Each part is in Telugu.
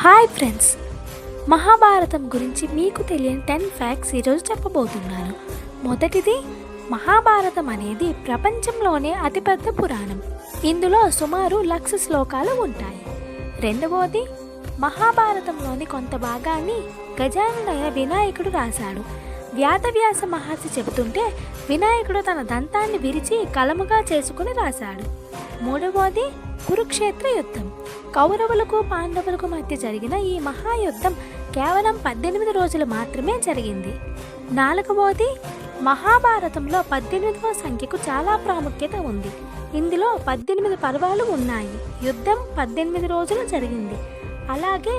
Hi friends. మహాభారతం గురించి మీకు తెలియని టెన్ ఫ్యాక్ట్స్ ఈరోజు చెప్పబోతున్నాను. మొదటిది మహాభారతం అనేది ప్రపంచంలోనే అతిపెద్ద పురాణం. ఇందులో సుమారు లక్ష శ్లోకాలు ఉంటాయి. రెండవది మహాభారతంలోని కొంత భాగాన్ని గజానుడైన వినాయకుడు రాశాడు. వ్యాధవ్యాస మహర్షి చెబుతుంటే వినాయకుడు తన దంతాన్ని విరిచి కలముగా చేసుకుని రాశాడు. మూడవది కురుక్షేత్ర యుద్ధం కౌరవులకు పాండవులకు మధ్య జరిగిన ఈ మహాయుద్ధం కేవలం పద్దెనిమిది రోజులు మాత్రమే జరిగింది. నాలుగవది మహాభారతంలో పద్దెనిమిదవ సంఖ్యకు చాలా ప్రాముఖ్యత ఉంది. ఇందులో పద్దెనిమిది పర్వాలు ఉన్నాయి. యుద్ధం పద్దెనిమిది రోజులు జరిగింది. అలాగే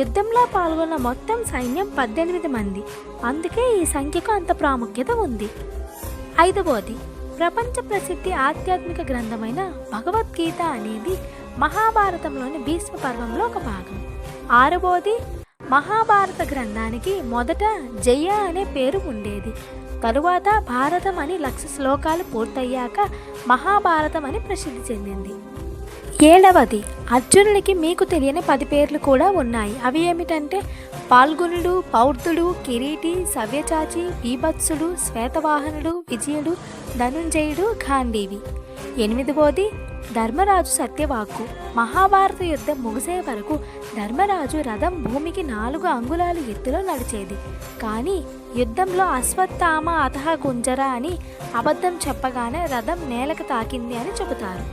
యుద్ధంలో పాల్గొన్న మొత్తం సైన్యం పద్దెనిమిది మంది. అందుకే ఈ సంఖ్యకు అంత ప్రాముఖ్యత ఉంది. ఐదవది ప్రపంచ ప్రసిద్ధి ఆధ్యాత్మిక గ్రంథమైన భగవద్గీత అనేది మహాభారతంలోని భీష్మ పర్వంలో ఒక భాగం. ఆరవది మహాభారత గ్రంథానికి మొదట జయ అనే పేరు ఉండేది. తరువాత భారతం అని లక్ష శ్లోకాలు పూర్తయ్యాక మహాభారతం అని ప్రసిద్ధి చెందింది. ఏడవది అర్జునుడికి మీకు తెలియని పది పేర్లు కూడా ఉన్నాయి. అవి ఏమిటంటే పాల్గొనుడు పౌర్ధుడు కిరీటి సవ్యచాచి బీభత్సుడు శ్వేతవాహనుడు విజయుడు ధనుంజయుడు ఖాండీవి ఎనిమిదవది ధర్మరాజు సత్యవాక్కు. మహాభారత యుద్ధం ముగిసే వరకు ధర్మరాజు రథం భూమికి నాలుగు అంగుళాలు ఎత్తులో నడిచేది. కానీ యుద్ధంలో అశ్వత్థామ అతహ గుంజర అని అబద్ధం చెప్పగానే రథం నేలకు తాకింది అని చెబుతారు.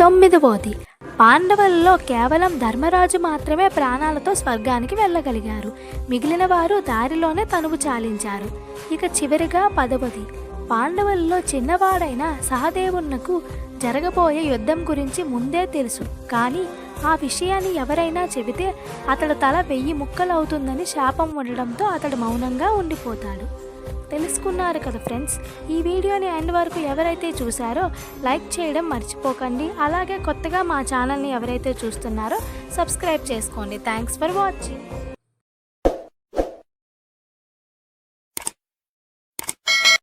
తొమ్మిదవది పాండవులలో కేవలం ధర్మరాజు మాత్రమే ప్రాణాలతో స్వర్గానికి వెళ్ళగలిగారు. మిగిలిన వారు దారిలోనే తనువు చాలించారు. ఇక చివరిగా పదవది పాండవులలో చిన్నవాడైన సహదేవునకు జరగబోయే యుద్ధం గురించి ముందే తెలుసు. కానీ ఆ విషయాన్ని ఎవరైనా చెబితే అతడు తల వెయ్యి ముక్కలవుతుందని శాపం ఉండడంతో అతడు మౌనంగా ఉండిపోతాడు. తెలుసుకున్నారు కదా ఫ్రెండ్స్ ఈ వీడియోని ఎండ్ వరకు ఎవరైతే చూసారో లైక్ చేయడం మర్చిపోకండి. అలాగే కొత్తగా మా ఛానల్ని ఎవరైతే చూస్తున్నారో సబ్స్క్రైబ్ చేసుకోండి. Thanks for watching.